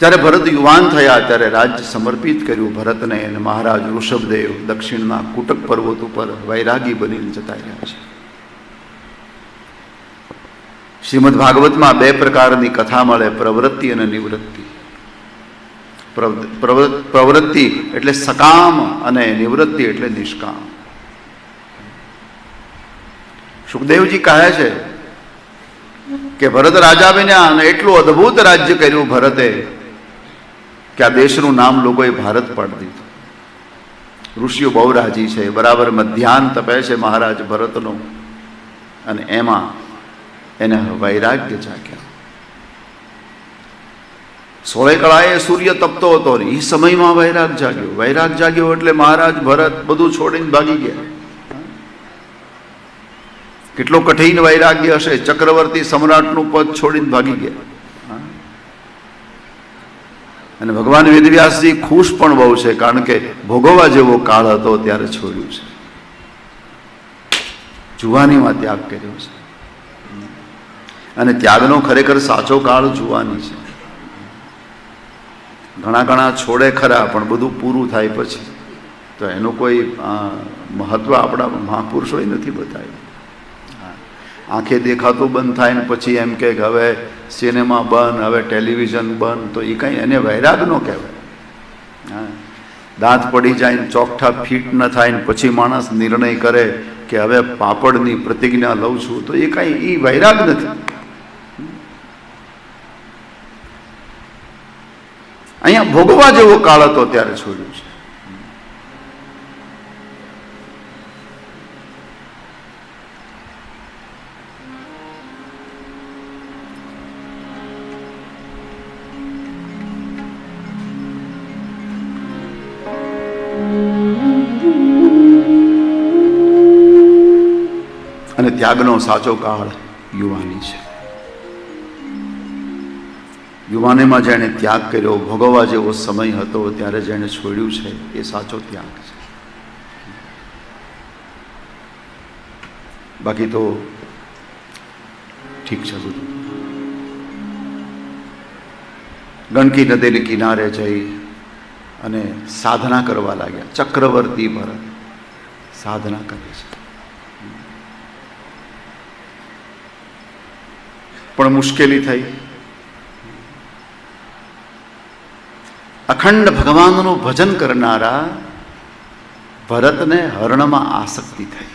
જ્યારે ભરત યુવાન થયા, ત્યારે રાજ્ય સમર્પિત કર્યું ભરતને અને મહારાજ ઋષભદેવ દક્ષિણના કુટક પર્વત ઉપર વૈરાગી બનીને જતા રહ્યા છે. શ્રીમદ ભાગવતમાં બે પ્રકારની કથા મળે, પ્રવૃત્તિ અને નિવૃત્તિ. પ્રવ- પ્રવ- પ્રવૃત્તિ એટલે સકામ અને નિવૃત્તિ એટલે નિષ્કામ. સુખદેવજી કહે છે કે ભરત રાજા બન્યા અને એટલું અદ્ભુત રાજ્ય કર્યું ભરતે કે આ દેશનું નામ લોકોએ ભારત પાડી દીધું. ઋષિઓ બહુ રાજી છે, બરાબર મધ્યાહન તપે છે મહારાજ ભરતનો. અને એમાં એને વૈરાગ્ય જાગ્યા. સોળે કળાએ સૂર્ય તપતો હતો ને એ સમયમાં વૈરાગ જાગ્યો. વૈરાગ જાગ્યો એટલે મહારાજ ભરત બધું છોડીને ભાગી ગયા. કેટલો કઠિન વૈરાગ્ય હશે. ચક્રવર્તી સમ્રાટનું પદ છોડીને ભાગી ગયા. અને ભગવાન વેદવ્યાસજી ખુશ પણ બહુ છે, કારણ કે ભોગવવા જેવો કાળ હતો ત્યારે છોડ્યું છે. જુવાનીમાં ત્યાગ કર્યો છે. અને ત્યાગનો ખરેખર સાચો કાળ જુવાની છે. ઘણા ઘણા છોડે ખરા, પણ બધું પૂરું થાય પછી તો એનું કોઈ મહત્ત્વ આપણા મહાપુરુષોએ નથી બતાવ્યું. આંખે દેખાતું બંધ થાય ને પછી એમ કે હવે સિનેમા બંધ, હવે ટેલિવિઝન બંધ, તો એ કંઈ એને વૈરાગ ન કહેવાય. દાંત પડી જાય ને ચોકઠા ફીટ ન થાય ને પછી માણસ નિર્ણય કરે કે હવે પાપડની પ્રતિજ્ઞા લઉં છું, તો એ કાંઈ એ વૈરાગ નથી. અહીંયા ભોગવા જેવો કાળ હતો ત્યારે છોડ્યું છે. અને ત્યાગનો સાચો કાળ યુવાની છે. યુવાનીમાં જેણે ત્યાગ કર્યો, ભોગવવા જેવો સમય હતો, ત્યારે જેણે છોડ્યું છે, એ સાચો ત્યાગ છે. બાકી તો ઠીક છે બધું. ગંડકી નદીને કિનારે જઈ અને સાધના કરવા લાગ્યા. ચક્રવર્તી ભરત સાધના કરે છે. પણ મુશ્કેલી થઈ. અખંડ ભગવાનનું ભજન કરનારા ભરતને હરણમાં આસક્તિ થઈ.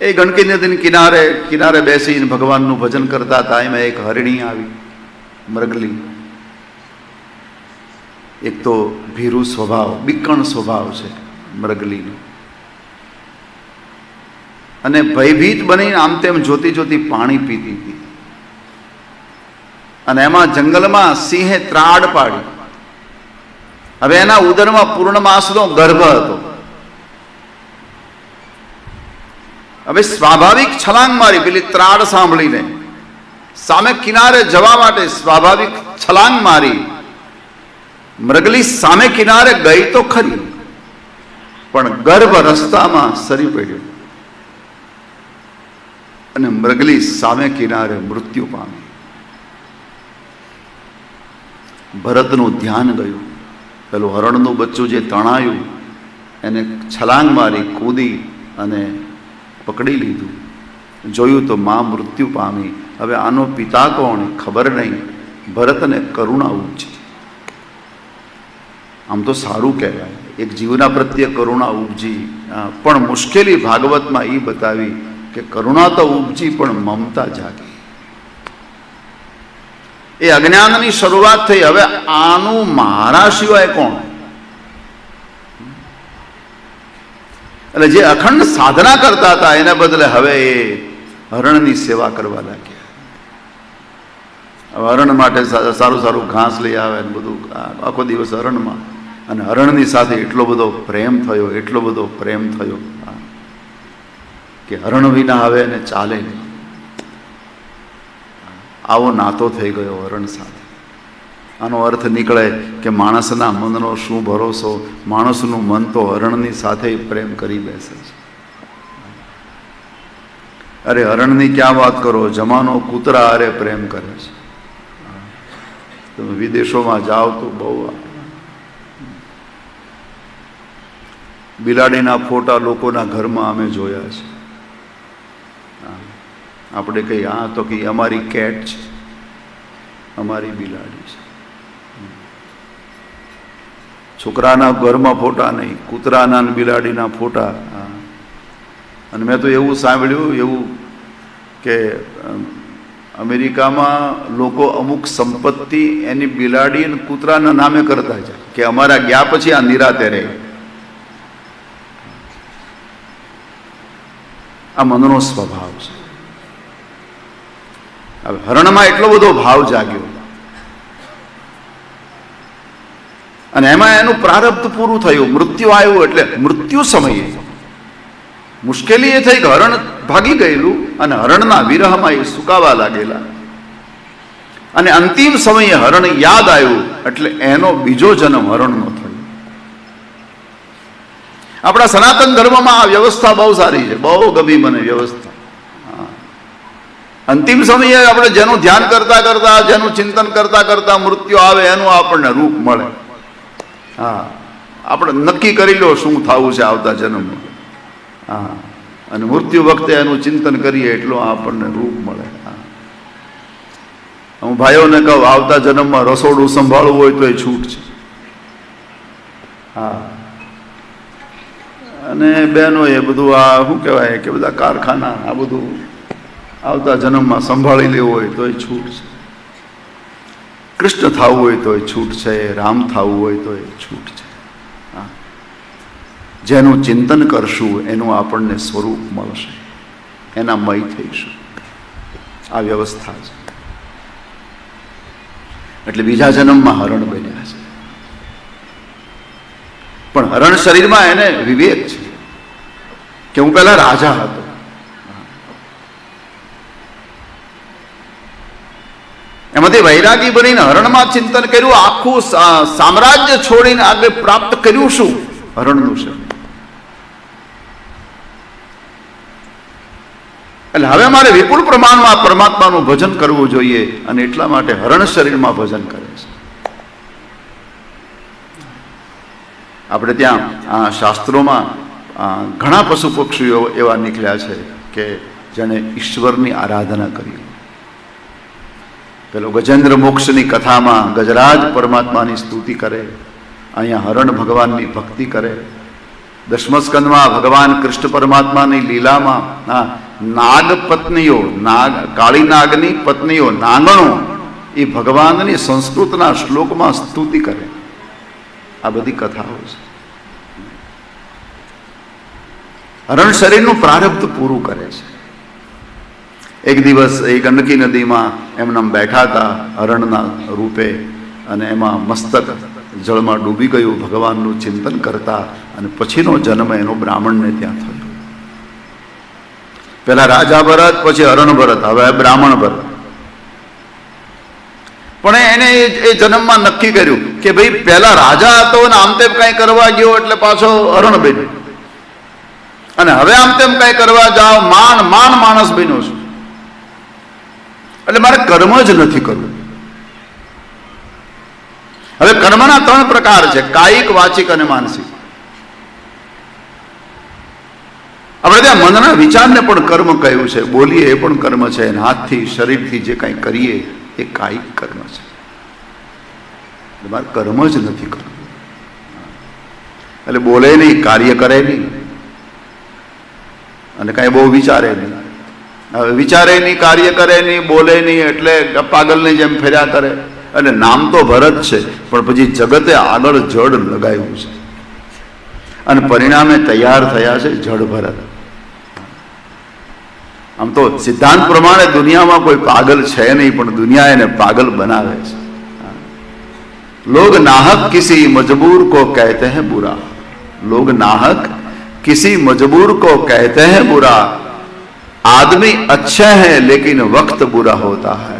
એ ગણકી નદીની કિનારે કિનારે બેસીને ભગવાનનું ભજન કરતા હતા એમાં એક હરિણી આવી, મરગલી. એક તો ભીરુ સ્વભાવ, બીકણ સ્વભાવ છે મરગલીનો. અને ભયભીત બનીને આમ તેમ જોતી જોતી પાણી પીતી હતી. અને એમાં જંગલમાં સિંહે ત્રાડ પાડી. હવે એના ઉદરમાં પૂર્ણમાસનો ગર્ભ હતો. હવે સ્વાભાવિક છલાંગ મારી પેલી ત્રાડ સાંભળીને, સામે કિનારે જવા માટે સ્વાભાવિક છલાંગ મારી. મૃગલી સામે કિનારે ગઈ તો ખરી, પણ ગર્ભ રસ્તામાં સરી પડ્યો. અને મૃગલી સામે કિનારે મૃત્યુ પામી. ભરતનું ધ્યાન ગયું. પેલું હરણનું બચ્ચું જે તણાયું, એને છલાંગ મારી કૂદી અને પકડી લીધું. જોયું તો મા મૃત્યુ પામી. હવે આનો પિતા કોણ ખબર નહીં. ભરતને કરુણા ઉપજી. આમ તો સારું કહેવાય. એક જીવના પ્રત્યે કરુણા ઉપજી. પણ મુશ્કેલી ભાગવતમાં એ બતાવી કે કરુણા તો ઉપજી, પણ મમતા જાગી. એ અજ્ઞાનની શરૂઆત થઈ. હવે આનું મારા સિવાય કોણ? એટલે જે અખંડ સાધના કરતા હતા, એને બદલે હવે એ હરણની સેવા કરવા લાગ્યા. હરણ માટે સારું સારું ઘાસ લઈ આવે ને બધું. આખો દિવસ હરણમાં. અને હરણની સાથે એટલો બધો પ્રેમ થયો, એટલો બધો પ્રેમ થયો. કે હરણ વિના આવે ને ચાલે નહીં. આવો નાતો થઈ ગયો હરણ સાથે. આનો અર્થ નીકળે કે માણસના મનનો શું ભરોસો, માણસનું મન તો હરણની સાથે પ્રેમ કરી બેસે છે. અરે હરણની ક્યાં વાત કરો? જમાનો કૂતરા અરે પ્રેમ કરે છે. તમે વિદેશોમાં જાઓ તો બહુ બિલાડીના ફોટા લોકોના ઘરમાં અમે જોયા છે. આપણે કહીએ હા તો કે અમારી કેટ છે, અમારી બિલાડી છે છોકરાના ઘરમાં ફોટા નહીં, કૂતરાના બિલાડીના ફોટા. અને મેં તો એવું સાંભળ્યું, એવું કે અમેરિકામાં લોકો અમુક સંપત્તિ એની બિલાડી અને કૂતરાના નામે કરતા છે કે અમારા ગયા પછી આ નિરાતે રહે આ મનનો સ્વભાવ છે. હવે હરણમાં એટલો બધો ભાવ જાગ્યો. અને એમાં એનું પ્રારબ્ધ પૂરું થયું. મૃત્યુ આવ્યું એટલે મૃત્યુ સમયે. મુશ્કેલી એ થઈ કે હરણ ભાગી ગયેલું અને હરણના વિરહમાં એ સુકાવા લાગેલા. અને અંતિમ સમયે હરણ યાદ આવ્યું એટલે એનો બીજો જન્મ હરણનો આપણા સનાતન ધર્મમાં આ વ્યવસ્થા બહુ સારી છે, બહુ ગમી મને વ્યવસ્થા. અંતિમ સમયે આપણે જેનું ધ્યાન કરતા કરતા, જેનું ચિંતન કરતા કરતા મૃત્યુ આવે, એનું આપણને રૂપ મળે. હા. આપણે નક્કી કરી લો શું થવું છે આવતા જન્મમાં. હા. અને મૃત્યુ વખતે એનું ચિંતન કરીએ એટલું આપણને રૂપ મળે. હું ભાઈઓને કહું, આવતા જન્મમાં રસોડું સંભાળવું હોય તો એ છૂટ છે. હા. અને બહેનો એ બધું આ શું કહેવાય કે બધા કારખાના, આ બધું આવતા જન્મમાં સંભાળી લેવું હોય તોય છૂટ છે. કૃષ્ણ થવું હોય તોય છૂટ છે, રામ થવું હોય તોય છૂટ છે. જેનું ચિંતન કરશું એનું આપણને સ્વરૂપ મળશે. એના મય થઈશું. આ વ્યવસ્થા છે. એટલે બીજા જન્મમાં હરણ બન્યા છે. પણ હરણ શરીરમાં એને વિવેક છે. કે હું પહેલા રાજા હતો. એમાંથી વૈરાગી બનીને હરણમાં ચિંતન કર્યું, આખું સામ્રાજ્ય છોડીને આગળ પ્રાપ્ત કર્યું શું? હરણનું છે એટલે હવે મારે વિપુલ પ્રમાણમાં પરમાત્માનું ભજન કરવું જોઈએ અને એટલા માટે હરણ શરીરમાં ભજન કરે છે. આપણે ત્યાં આ શાસ્ત્રોમાં ઘણા પશુ પક્ષીઓ એવા નીકળ્યા છે કે જેણે ઈશ્વરની આરાધના કરી. પેલો ગજેન્દ્ર મોક્ષની કથામાં ગજરાજ પરમાત્માની સ્તુતિ કરે, અહીંયા હરણ ભગવાનની ભક્તિ કરે. દશમસ્કંદમાં ભગવાન કૃષ્ણ પરમાત્માની લીલામાં હા નાગ પત્નીઓ નાગ કાળી નાગની પત્નીઓ, નાગણો, એ ભગવાનની સંસ્કૃતના શ્લોકમાં સ્તુતિ કરે. આ બધી કથાઓ છે. હરણ શરીરનું પ્રારબ્ધ પૂરું કરે છે. એક દિવસ એ ગંડકી નદીમાં એમનામ બેઠા હતા હરણના રૂપે અને એમાં મસ્તક જળમાં ડૂબી ગયું. ભગવાનનું ચિંતન કરતા અને પછીનો જન્મ એનો બ્રાહ્મણને ત્યાં થયો. પેલા રાજા ભરત, પછી હરણ ભરત, હવે બ્રાહ્મણ ભરત. પણ એને એ- જન્મમાં નક્કી કર્યું કે ભાઈ પહેલા રાજા હતો અને આમ તેમ કઈ કરવા ગયો એટલે પાછો હરણ બન્યો. અને હવે આમ તેમ કઈ કરવા જાઓ, માન માન માણસ બન્યો છું. એટલે મારે કર્મ જ નથી કરવું. હવે કર્મના ત્રણ પ્રકાર છે, કાયિક, વાચિક અને માનસિક. આપણે ત્યાં મનના વિચારને પણ કર્મ કહ્યું છે. બોલીએ એ પણ કર્મ છે. અને હાથથી, શરીરથી જે કાંઈ કરીએ, એ કાયિક કર્મ છે. મારે કર્મ જ નથી કરવું. એટલે બોલે નહીં, કાર્ય કરે નહીં. અને કઈ બહુ વિચારે નહીં. હવે વિચારે નહીં, કાર્ય કરે નહીં, બોલે નહીં, એટલે પાગલની જેમ ફેર્યા કરે. એટલે નામ તો ભરત છે, પણ પછી જગતે આગળ જડ લગાવ્યું છે. અને પરિણામે તૈયાર થયા છે જડ ભરત. આમ તો સિદ્ધાંત પ્રમાણે દુનિયામાં કોઈ પાગલ છે નહીં, પણ દુનિયા એને પાગલ બનાવે છે. લોગ નાહક કિસી મજબૂર કો કહેતે હૈ બુરા. લોગ નાહક किसी मजबूर को कहते हैं बुरा आदमी अच्छा है लेकिन वक्त बुरा होता है